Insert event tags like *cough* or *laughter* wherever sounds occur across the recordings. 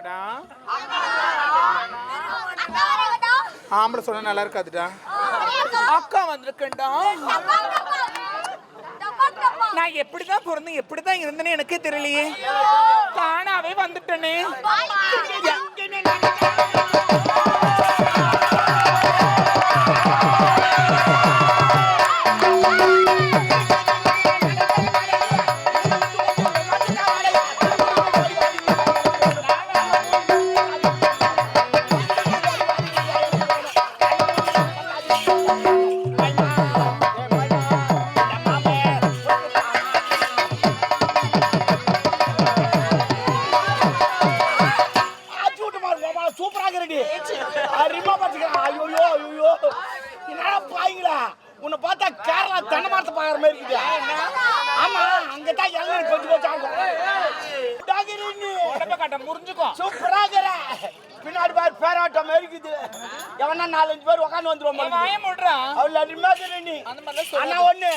வந்திருக்குடா ஆம்பளை சொன்னா நல்லா இருக்காதுடா. அக்கா வந்திருக்கேன்டா. நான் எப்படிதான் பிறந்தேன் எப்படிதான் இருந்தேன்னு எனக்கே தெரியலையே. தானாவே வந்துட்டேனே. ஆச்சு ரெடி அருமா பார்த்துக்கலாம் ஐயோ ஐயோ என்னடா பாய்ங்களா? உன்னை பார்த்தா கேரளா தென்னை மரத்தை பார்க்குற மாதிரி இருக்குது ஆமா அங்கே தான் எல்லாம் கொஞ்சம் கொஞ்சம் ஆகும் உடம்ப காட்ட முறிஞ்சுக்கும் பின்னாடி பாரு பேராட்டம் இருக்குது. எவனா நாலஞ்சு பேர் உட்காந்து வந்துருவோம் அவள் இருக்கிற நீ. ஆனா. ஒண்ணு.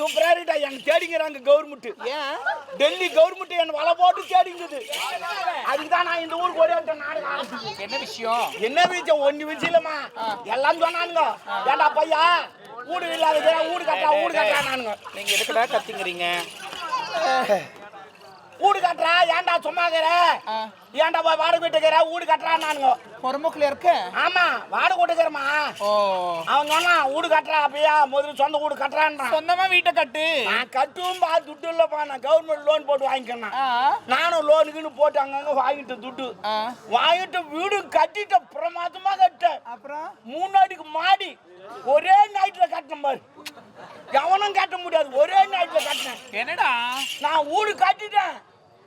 சூப்பரா இருக்கா. எனக்கு தேடிங்கிறாங்க கவர்மெண்ட். ஏன்? டெல்லி கவர்மெண்ட் என்ன வலை போட்டு தேடிங்குது. அதுக்கு தான் நான் இந்த ஊருக்கு ஒரே நாடகம். என்ன விஷயம்? என்ன விஷயம்? ஒண்ணு விஷயம் இல்லம்மா எல்லாம் சொன்னானுங்க. ஏண்டா பையா? வீடு இல்லாத வீடு கட்டா வீடு கட்டுறானுங்க நீங்க எதுக்குடா கத்திங்கிறீங்க வீடு கட்டுறா ஏன்டா சும்மா இருக்கிற? ஆ. ஏன்டா போய் வாடகை வீட்டுக்கிற வீடு கட்டுறான்னானுங்க. பொறுமுக்குல இருக்க? ஆமா வாடகை வீட்டுக்கிறமா ஓ. அவன் சொன்னா வீடு கட்டுறா அப்பயா முதல்ல சொந்த வீடு கட்டுறான்றான். சொந்தமா வீட்டை கட்டு? நான் கட்டும் பா துட்டு இல்லப்பா. நான் கவர்மெண்ட் லோன் போட்டு வாங்கிக்கிறேன் நானும் லோனுக்குன்னு போட்டு அங்கங்க வாங்கிட்டு துட்டு. வாங்கிட்டு வீடு கட்டிட்ட பிரமாதமா கட்டேன் அப்புறம்? மூணு அடிக்கு மாடி ஒரே நைட்ல கட்டின பாரு. எவனும் கட்ட முடியாது. ஒரே நைட்ல கட்டினேன். என்னடா? நான் வீடு கட்டிட்டேன்.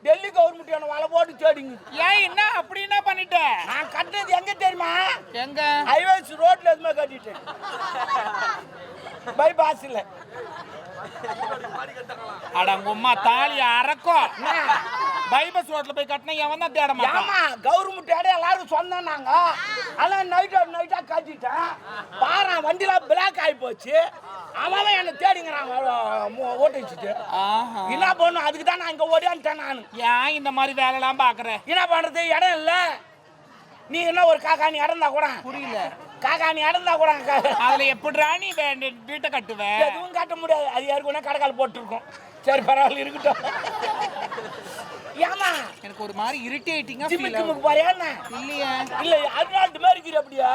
டெல்லி கவர்மெண்ட் என்ன வலை போட்டு தேடிங்க. ஏன் என்ன? அப்படி என்ன பண்ணிட்ட? நான் கட்டினது எங்க தெரியுமா? எங்க? ஹைவேஸ் ரோட்ல எதுவுமே கட்டிட்டேன். பைபாஸ்ல அட உங்க அம்மா தாலி அறக்கும் பைபஸ் ரோட்ல போய் கட்டினா எவன் தான் தேட மாட்டான். ஆமா கவர்மெண்ட் இடம் எல்லாரும் சொந்தம் நாங்க. ஆனா நைட்டா கட்டிட்டேன். பாரு வண்டியில பிளாக் ஆகி போச்சு. அவன் என்ன தேடிங்கிறாங்க ஓட்டு வச்சுட்டு ஆஹா. என்ன பண்ணும்? அதுக்கு தான் நான் இங்க ஓடியான்ட்டேன் நான். ஏன் இந்த மாதிரி வேலைலாம் பாக்குற என்ன பண்றது? இடம் இல்ல. நீ என்ன ஒரு காக்காணி இடந்தா கூட? புரியல. காக்காணி இடந்தா கூட? அதுல எப்படிடா நீ வீட்டை கட்டுவ? எதுவும் காட்ட முடியாது. அது யாருக்குன்னா கடைக்கால் போட்டுருக்கோம். சரி பரவாயில்ல இருக்கட்டும். ஏமா எனக்கு ஒரு மாதிரி இரிட்டேட்டிங்கா ஃபீல் ஜிம்முக்கு போறியா என்ன? இல்லையே. இல்ல அதனால மாதிரி இருக்குது அப்படியா.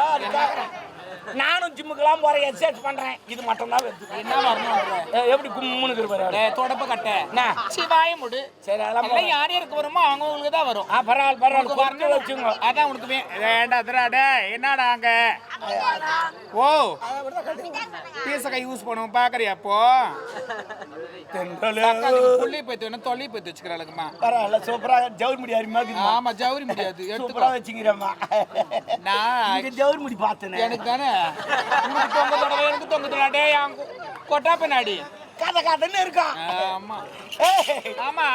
நானும் ஜிம்முக்கெல்லாம் போறேன் எக்ஸசைஸ் பண்றேன். இது மட்டும் தான் என்ன வரணும்ன்ற ஏ, எப்படி கும்முன்னு டேய், தொடப்ப கட்ட? சிவாய முடு. சரி அதெல்லாம் யார் யாருக்கு வருமோ அவங்களுக்கு தான் வரும். பரவாயில்ல பரவாயில்ல. வரணும். வச்சுங்க அதான் உனக்கு வே- வேண்டாதுடா டேய் என்னடா அங்க? ஓ. பீசக்கை யூஸ் பண்ணுவோம் பாக்குறியா அப்போ? புள்ளி பைத்து வேணும் தொல்லி பைத்து வச்சுக்கிறாளுக்குமா பரவாயில்ல சூப்பரா ஜவுரி முடி இருக்குதும்மா. ஆமா ஜவுரி முடியாது சூப்பரா *laughs* எடுத்துக்கோ. வச்சுக்கிறேம்மா. நான் ஜவுரி முடி பார்த்தேனே. எனக்கு தானே? தொங்க தடவை எனக்கு தொங்க அங்க கொட்டா பின்னாடி கதை கதைன்னு இருக்கான் ஆமா. ஆமா.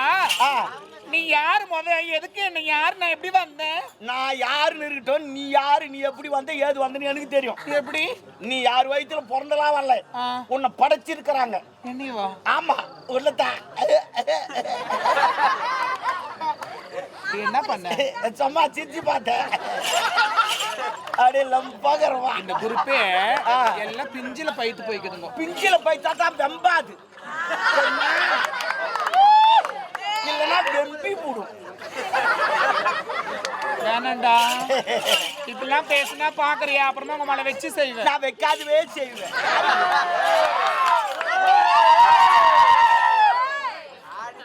நீ யார் முத? எதுக்கு நீ யார்? நான் எப்படி வந்தேன்? நான் யாருன்னு இருக்கட்டும் நீ யாரு நீ எப்படி வந்த ஏது வந்தன்னு எனக்கு தெரியும். எப்படி? நீ யார் வயித்துல பிறந்தலாம் வரல. உன்னை படைச்சிருக்கிறாங்க. என்னவா ஆமா உள்ளத்தான் நீ என்ன பண்ண? சும்மா சிரிச்சு பார்த்தேன் அப்படியே லம்பாகிறவா இந்த குரூப்பே ஆ. எல்லாம் பிஞ்சில பைத்து போய்க்குதுங்க. பிஞ்சில போய் தாத்தா வெம்பாது? இல்லைன்னா வெம்பி போடும். வேணாண்டா இப்படிலாம் பேசுனா பாக்குறியா? அப்புறமா உங்க மேல வச்சு செய்வேன். நான் வைக்காதவே செய்வேன்.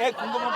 ஏ குங்கும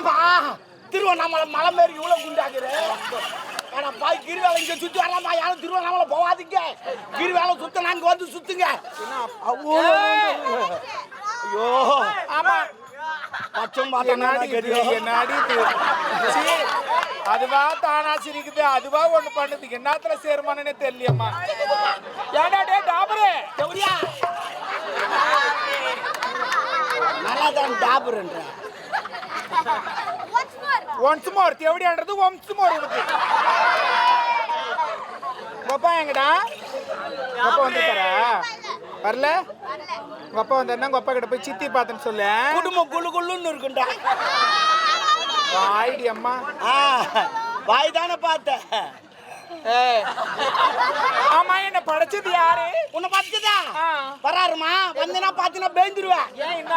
ஏன்பா திருவண்ணாமலை மலை மாரி இவ்வளோ குண்டாக்குற ஏன்னா பாய் கிரிவேலை இங்கே சுற்றி வரலாமா? யாரும் திருவண்ணாமலை போகாதீங்க கிரிவேலை சுத்த நாங்க வந்து சுத்துங்க. ஐயோ. ஆமா. பச்சம் அதுவா தானா சிரிக்குது. அதுவா ஒண்ணு பண்ணுது. என்னத்துல சேருமானே தெரியலம்மா ஏடா டே டாபரு? நல்லா தான் டாபருன்ற. ஒன்ஸ் மோர் தேவடியான்றது ஒன்ஸ் மோர் இருக்கு கொப்பா எங்கடா? கொப்பா வந்துட்டாரா? வரல? வந்தாருன்னா உங்க அப்பா கிட்ட போய் சித்தி பார்த்தேன்னு சொல்லு. குடும்பம் குள்ளு குள்ளுன்னு இருக்குண்டா. ஆயிடி அம்மா. ஆ வாய் தானே பார்த்தேன். ஆமா என்ன படைச்சது யாரு? உன்னை பார்த்துதா. வராருமா? வந்தேன்னா பார்த்தீங்கன்னா பேந்துருவேன். ஏன் என்ன?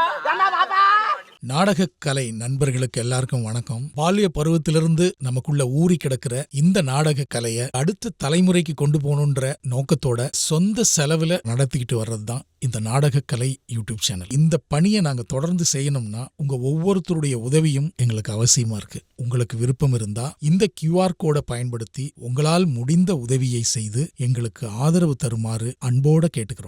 பாப்பா? நாடகக் கலை நண்பர்களுக்கு எல்லாருக்கும் வணக்கம். பால்ய பருவத்திலிருந்து நமக்குள்ள ஊறி கிடக்கிற இந்த நாடக கலைய அடுத்த தலைமுறைக்கு கொண்டு போகணுன்ற நோக்கத்தோட சொந்த செலவுல நடத்திக்கிட்டு வர்றது தான் இந்த நாடகக்கலை கலை யூடியூப் சேனல். இந்த பணியை நாங்க தொடர்ந்து செய்யணும்னா உங்க ஒவ்வொருத்தருடைய உதவியும் எங்களுக்கு அவசியமா இருக்கு. உங்களுக்கு விருப்பம் இருந்தா இந்த கியூஆர் கோடை பயன்படுத்தி உங்களால் முடிந்த உதவியை செய்து எங்களுக்கு ஆதரவு தருமாறு அன்போட கேட்டுக்கிறோம்.